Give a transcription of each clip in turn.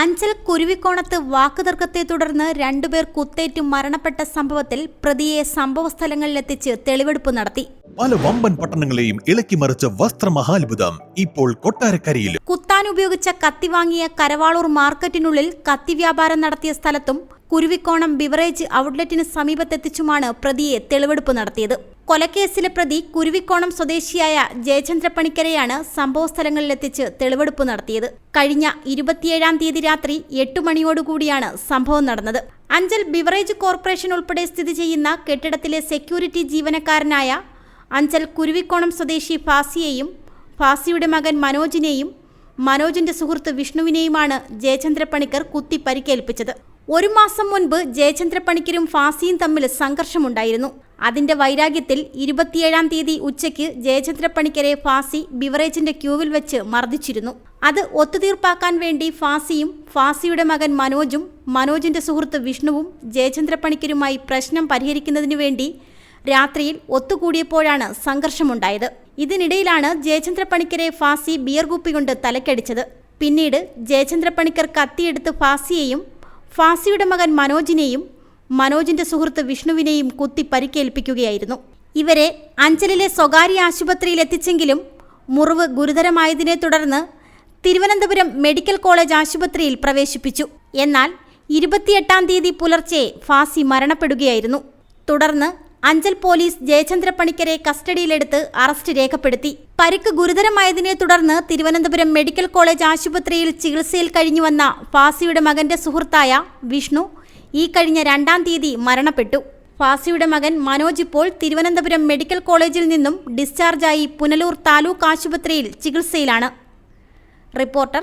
അഞ്ചൽ കുരുവിക്കോണത്ത് വാക്കുതർക്കത്തെ തുടർന്ന് രണ്ടുപേർ കുത്തേറ്റ് മരണപ്പെട്ട സംഭവത്തിൽ പ്രതിയെ സംഭവസ്ഥലങ്ങളിലെത്തിച്ച് തെളിവെടുപ്പ് നടത്തി. പല വമ്പൻ പട്ടണങ്ങളെയും ഇളക്കി മറിച്ച വസ്ത്രമഹാത്ഭുതം ഇപ്പോൾ കൊട്ടാരക്കരയിലും. ഉപയോഗിച്ച കത്തി വാങ്ങിയ കരവാളൂർ മാർക്കറ്റിനുള്ളിൽ കത്തി വ്യാപാരം നടത്തിയ സ്ഥലത്തും കുരുവിക്കോണം ബിവറേജ് ഔട്ട്ലെറ്റിന് സമീപത്തെത്തിച്ചുമാണ് പ്രതിയെ തെളിവെടുപ്പ് നടത്തിയത്. കൊലക്കേസിലെ പ്രതി കുരുവിക്കോണം സ്വദേശിയായ ജയചന്ദ്ര പണിക്കരെയാണ് സംഭവസ്ഥലങ്ങളിലെത്തിച്ച് തെളിവെടുപ്പ് നടത്തിയത്. കഴിഞ്ഞ ഇരുപത്തിയേഴാം തീയതി രാത്രി എട്ട് മണിയോടുകൂടിയാണ് സംഭവം നടന്നത്. അഞ്ചൽ ബിവറേജ് കോർപ്പറേഷൻ ഉൾപ്പെടെ സ്ഥിതി ചെയ്യുന്ന കെട്ടിടത്തിലെ സെക്യൂരിറ്റി ജീവനക്കാരനായ അഞ്ചൽ കുരുവിക്കോണം സ്വദേശി ഫാസിയെയും ഫാസിയുടെ മകൻ മനോജിനെയും മനോജിന്റെ സുഹൃത്ത് വിഷ്ണുവിനെയുമാണ് ജയചന്ദ്ര പണിക്കർ കുത്തി പരിക്കേൽപ്പിച്ചത്. ഒരു മാസം മുൻപ് ജയചന്ദ്ര പണിക്കരും ഫാസിയും തമ്മിൽ സംഘർഷമുണ്ടായിരുന്നു. അതിന്റെ വൈരാഗ്യത്തിൽ ഇരുപത്തിയേഴാം തീയതി ഉച്ചയ്ക്ക് ജയചന്ദ്ര പണിക്കരെ ഫാസി ബിവറേജിന്റെ ക്യൂവിൽ വെച്ച് മർദ്ദിച്ചിരുന്നു. അത് ഒത്തുതീർപ്പാക്കാൻ വേണ്ടി ഫാസിയും ഫാസിയുടെ മകൻ മനോജും മനോജിന്റെ സുഹൃത്ത് വിഷ്ണുവും ജയചന്ദ്ര പണിക്കരുമായി പ്രശ്നം പരിഹരിക്കുന്നതിനു വേണ്ടി രാത്രിയിൽ ഒത്തുകൂടിയപ്പോഴാണ് സംഘർഷമുണ്ടായത്. ഇതിനിടയിലാണ് ജയചന്ദ്ര പണിക്കരെ ഫാസി ബിയർ കുപ്പികൊണ്ട് തലക്കടിച്ചത്. പിന്നീട് ജയചന്ദ്ര പണിക്കർ കത്തിയെടുത്ത് ഫാസിയെയും ഫാസിയുടെ മകൻ മനോജിനെയും മനോജിന്റെ സുഹൃത്ത് വിഷ്ണുവിനെയും കുത്തി പരിക്കേൽപ്പിക്കുകയായിരുന്നു. ഇവരെ അഞ്ചലിലെ സ്വകാര്യ ആശുപത്രിയിൽ എത്തിച്ചെങ്കിലും മുറിവ് ഗുരുതരമായതിനെ തുടർന്ന് തിരുവനന്തപുരം മെഡിക്കൽ കോളേജ് ആശുപത്രിയിൽ പ്രവേശിപ്പിച്ചു. എന്നാൽ ഇരുപത്തിയെട്ടാം തീയതി പുലർച്ചെ ഫാസി മരണപ്പെടുകയായിരുന്നു. തുടർന്ന് അഞ്ചൽ പോലീസ് ജയചന്ദ്ര പണിക്കരെ കസ്റ്റഡിയിലെടുത്ത് അറസ്റ്റ് രേഖപ്പെടുത്തി. പരിക്ക് ഗുരുതരമായതിനെ തുടർന്ന് തിരുവനന്തപുരം മെഡിക്കൽ കോളേജ് ആശുപത്രിയിൽ ചികിത്സയിൽ കഴിഞ്ഞുവന്ന ഫാസിയുടെ മകന്റെ സുഹൃത്തായ വിഷ്ണു ഈ കഴിഞ്ഞ രണ്ടാം തീയതി മരണപ്പെട്ടു. ഫാസിയുടെ മകൻ മനോജ് ഇപ്പോൾ തിരുവനന്തപുരം മെഡിക്കൽ കോളേജിൽ നിന്നും ഡിസ്ചാർജായി പുനലൂർ താലൂക്ക് ആശുപത്രിയിൽ ചികിത്സയിലാണ്. റിപ്പോർട്ടർ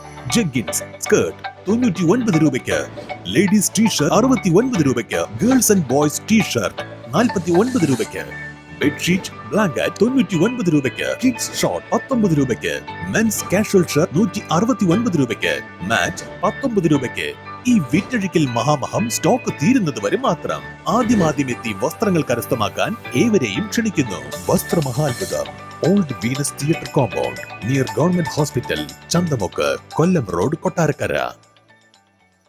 jeggings skirt തൊണ്ണൂറ്റി ഒൻപത് രൂപയ്ക്ക്. ലേഡീസ് ടീഷർട്ട് അറുപത്തി ഒൻപത് രൂപയ്ക്ക്. ഗേൾസ് ആൻഡ് ബോയ്സ് ടീഷർട്ട് നാൽപ്പത്തി ഒൻപത് രൂപയ്ക്ക്. ബെഡ്ഷീറ്റ് ബ്ലാങ്കറ്റ് തൊണ്ണൂറ്റി ഒൻപത് രൂപയ്ക്ക്. കിഡ്സ് ഷോർട്ട് പത്തൊമ്പത് രൂപയ്ക്ക്. മെൻസ് കാഷ്വൽ ഷർട്ട് നൂറ്റി അറുപത്തി ഒൻപത് രൂപയ്ക്ക്. മാറ്റ് പത്തൊമ്പത് രൂപയ്ക്ക്. ഈ വിറ്റഴിക്കൽ മഹാമഹം സ്റ്റോക്ക് തീരുന്നത് വരെ മാത്രം. ആദ്യമാദ്യം എത്തി വസ്ത്രങ്ങൾ കരസ്ഥമാക്കാൻ ഏവരെയും ക്ഷണിക്കുന്നു. വസ്ത്രമഹാത്ഭുതം. Old Venus theatre compound near government hospital Chanthamukku Kollam road Kottarakkara.